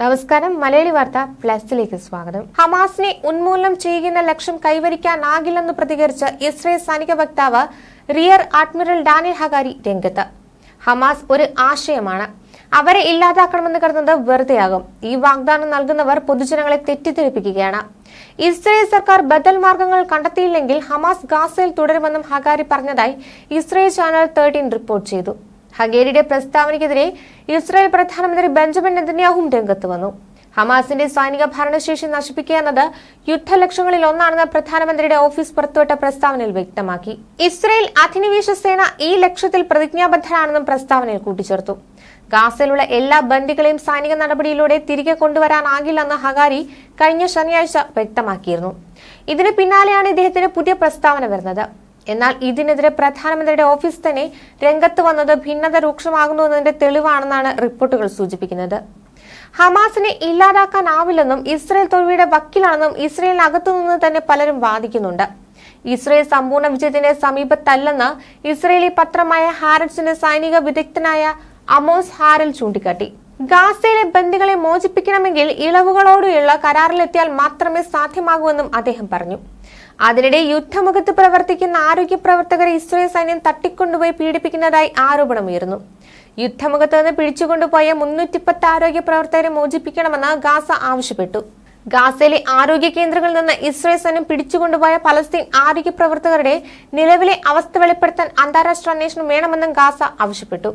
നമസ്കാരം. മലയാളി വാർത്ത പ്ലസിലേക്ക് സ്വാഗതം. ഹമാസിനെ ഉന്മൂലനം ചെയ്യുന്ന ലക്ഷ്യം കൈവരിക്കാനാകില്ലെന്ന് പ്രതികരിച്ച ഇസ്രയേൽ സൈനിക വക്താവ് റിയർ അഡ്മിറൽ ഡാനിൽ ഹഗാരി രംഗത്ത്. ഹമാസ് ഒരു ആശയമാണ്. അവരെ ഇല്ലാതാക്കണമെന്ന് കരുതുന്നത് വെറുതെയാകും. ഈ വാഗ്ദാനം നൽകുന്നവർ പൊതുജനങ്ങളെ തെറ്റിദ്ധരിപ്പിക്കുകയാണ്. ഇസ്രയേൽ സർക്കാർ ബദൽ മാർഗങ്ങൾ കണ്ടെത്തിയില്ലെങ്കിൽ ഹമാസ് ഗാസയിൽ തുടരുമെന്നും ഹഗാരി പറഞ്ഞതായി ഇസ്രയേൽ ചാനൽ തേർട്ടീൻ റിപ്പോർട്ട് ചെയ്തു. ഹഗേരിയുടെ പ്രസ്താവനയ്ക്കെതിരെ ഇസ്രായേൽ പ്രധാനമന്ത്രി ബെഞ്ചമിൻ നെതന്യാഹും രംഗത്ത് വന്നു. ഹമാസിന്റെ സൈനിക ഭരണശേഷി നശിപ്പിക്കുക എന്നത് യുദ്ധലക്ഷ്യങ്ങളിൽ ഒന്നാണെന്ന് പ്രധാനമന്ത്രിയുടെ ഓഫീസ് പുറത്തുവിട്ട പ്രസ്താവനയിൽ വ്യക്തമാക്കി. ഇസ്രയേൽ അധിനിവേശ സേന ഈ ലക്ഷ്യത്തിൽ പ്രതിജ്ഞാബദ്ധരാണെന്നും പ്രസ്താവനയിൽ കൂട്ടിച്ചേർത്തു. ഗാസയിലുള്ള എല്ലാ ബന്ദികളെയും സൈനിക നടപടിയിലൂടെ തിരികെ കൊണ്ടുവരാനാകില്ലെന്ന് ഹഗാരി കഴിഞ്ഞ ശനിയാഴ്ച വ്യക്തമാക്കിയിരുന്നു. ഇതിന് പിന്നാലെയാണ് ഇദ്ദേഹത്തിന് പുതിയ പ്രസ്താവന വരുന്നത്. എന്നാൽ ഇതിനെതിരെ പ്രധാനമന്ത്രിയുടെ ഓഫീസ് തന്നെ രംഗത്ത് വന്നത് ഭിന്നത രൂക്ഷമാകുന്നുവെന്നതിന്റെ തെളിവാണെന്നാണ് റിപ്പോർട്ടുകൾ സൂചിപ്പിക്കുന്നത്. ഹമാസിനെ ഇല്ലാതാക്കാനാവില്ലെന്നും ഇസ്രയേൽ തോൽവിയുടെ വക്കിലാണെന്നും ഇസ്രയേലിനകത്തുനിന്ന് തന്നെ പലരും വാദിക്കുന്നുണ്ട്. ഇസ്രയേൽ സമ്പൂർണ വിജയത്തിന്റെ സമീപത്തല്ലെന്ന് ഇസ്രയേലി പത്രമായ ഹാരറ്റ്സിന്റെ സൈനിക വിദഗ്ധനായ അമോസ് ഹാരൽ ചൂണ്ടിക്കാട്ടി. ഗാസയിലെ ബന്ദികളെ മോചിപ്പിക്കണമെങ്കിൽ ഇളവുകളോടെയുള്ള കരാറിലെത്തിയാൽ മാത്രമേ സാധ്യമാകൂ അദ്ദേഹം പറഞ്ഞു. അതിനിടെ യുദ്ധമുഖത്ത് പ്രവർത്തിക്കുന്ന ആരോഗ്യ പ്രവർത്തകരെ ഇസ്രയേൽ സൈന്യം തട്ടിക്കൊണ്ടുപോയി പീഡിപ്പിക്കുന്നതായി ആരോപണമുയർന്നു. യുദ്ധമുഖത്ത് നിന്ന് പിടിച്ചുകൊണ്ടുപോയ മുന്നൂറ്റിപ്പത്ത് ആരോഗ്യ പ്രവർത്തകരെ മോചിപ്പിക്കണമെന്ന് ഗാസ ആവശ്യപ്പെട്ടു. ഗാസയിലെ ആരോഗ്യ കേന്ദ്രങ്ങളിൽ നിന്ന് ഇസ്രയേൽ സൈന്യം പിടിച്ചുകൊണ്ടുപോയ പലസ്തീൻ ആരോഗ്യ പ്രവർത്തകരുടെ നിലവിലെ അവസ്ഥ വെളിപ്പെടുത്താൻ അന്താരാഷ്ട്ര അന്വേഷണം വേണമെന്നും ഗാസ ആവശ്യപ്പെട്ടു.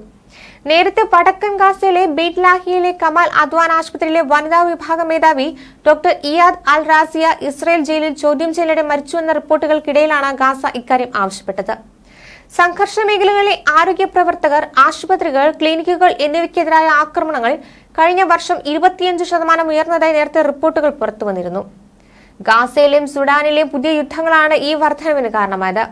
നേരത്തെ വടക്കൻ ഗാസയിലെ ബീറ്റ്ലാഹിയിലെ കമാൽ അദ്വാൻ ആശുപത്രിയിലെ വനിതാ വിഭാഗ മേധാവി doctor Iyad Al Rasiya Israel ജയിലിൽ ചോദ്യം ചെയ്യലിടെ മരിച്ചുവെന്ന റിപ്പോർട്ടുകൾക്കിടയിലാണ് ഗാസ ഇക്കാര്യം ആവശ്യപ്പെട്ടത്. സംഘർഷ മേഖലകളിലെ ആരോഗ്യ പ്രവർത്തകർ ആശുപത്രികൾ ക്ലിനിക്കുകൾ എന്നിവയ്ക്കെതിരായ ആക്രമണങ്ങൾ കഴിഞ്ഞ വർഷം ഇരുപത്തിയഞ്ച് ശതമാനം ഉയർന്നതായി നേരത്തെ റിപ്പോർട്ടുകൾ പുറത്തുവന്നിരുന്നു. ഗാസയിലെയും സുഡാനിലെയും പുതിയ യുദ്ധങ്ങളാണ് ഈ വർധനവിന് കാരണമായത്.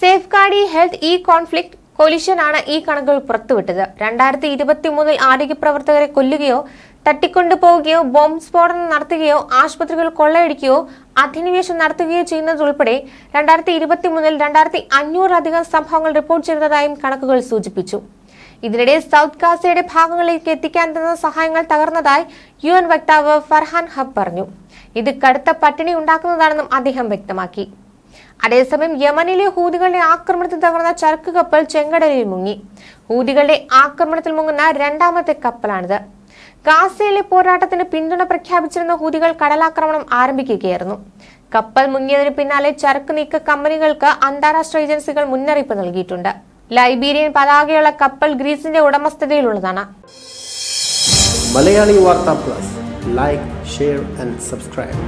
Safeguarding health in conflict കൊലിഷനാണ് ഈ കണക്കുകൾ പുറത്തുവിട്ടത്. രണ്ടായിരത്തി ഇരുപത്തി മൂന്നിൽ ആരോഗ്യ പ്രവർത്തകരെ കൊല്ലുകയോ തട്ടിക്കൊണ്ടുപോവുകയോ ബോംബ് സ്ഫോടനം നടത്തുകയോ ആശുപത്രികൾ കൊള്ളയടിക്കുകയോ അധിനിവേശം നടത്തുകയോ ചെയ്യുന്നതുൾപ്പെടെ രണ്ടായിരത്തി ഇരുപത്തി മൂന്നിൽ രണ്ടായിരത്തി അഞ്ഞൂറിലധികം സംഭവങ്ങൾ റിപ്പോർട്ട് ചെയ്തതായും കണക്കുകൾ സൂചിപ്പിച്ചു. ഇതിനിടെ സൗത്ത് ഗാസയുടെ ഭാഗങ്ങളിലേക്ക് എത്തിക്കാൻ തന്ന സഹായങ്ങൾ തകർന്നതായി യു എൻ വക്താവ് ഫർഹാൻ ഹബ് പറഞ്ഞു. ഇത് കടുത്ത പട്ടിണി ഉണ്ടാക്കുന്നതാണെന്നും അദ്ദേഹം വ്യക്തമാക്കി. അതേസമയം യമനിലെ ഹൂതികളുടെ ആക്രമണത്തിൽ തകർന്ന ചരക്ക് കപ്പൽ ചെങ്കടലിൽ മുങ്ങി. ഹൂതികളുടെ ആക്രമണത്തിൽ മുങ്ങുന്ന രണ്ടാമത്തെ കപ്പലാണിത്. ഗാസയിലെ പോരാട്ടത്തിന് പിന്തുണ പ്രഖ്യാപിച്ചിരുന്ന ഹൂതികൾ കടലാക്രമണം ആരംഭിക്കുകയായിരുന്നു. കപ്പൽ മുങ്ങിയതിന് പിന്നാലെ ചരക്ക് നീക്ക കമ്പനികൾക്ക് അന്താരാഷ്ട്ര ഏജൻസികൾ മുന്നറിയിപ്പ് നൽകിയിട്ടുണ്ട്. ലൈബീരിയൻ പതാകയുള്ള കപ്പൽ ഗ്രീസിന്റെ ഉടമസ്ഥതയിലുള്ളതാണ്. Malayali Varta plus. Like share and subscribe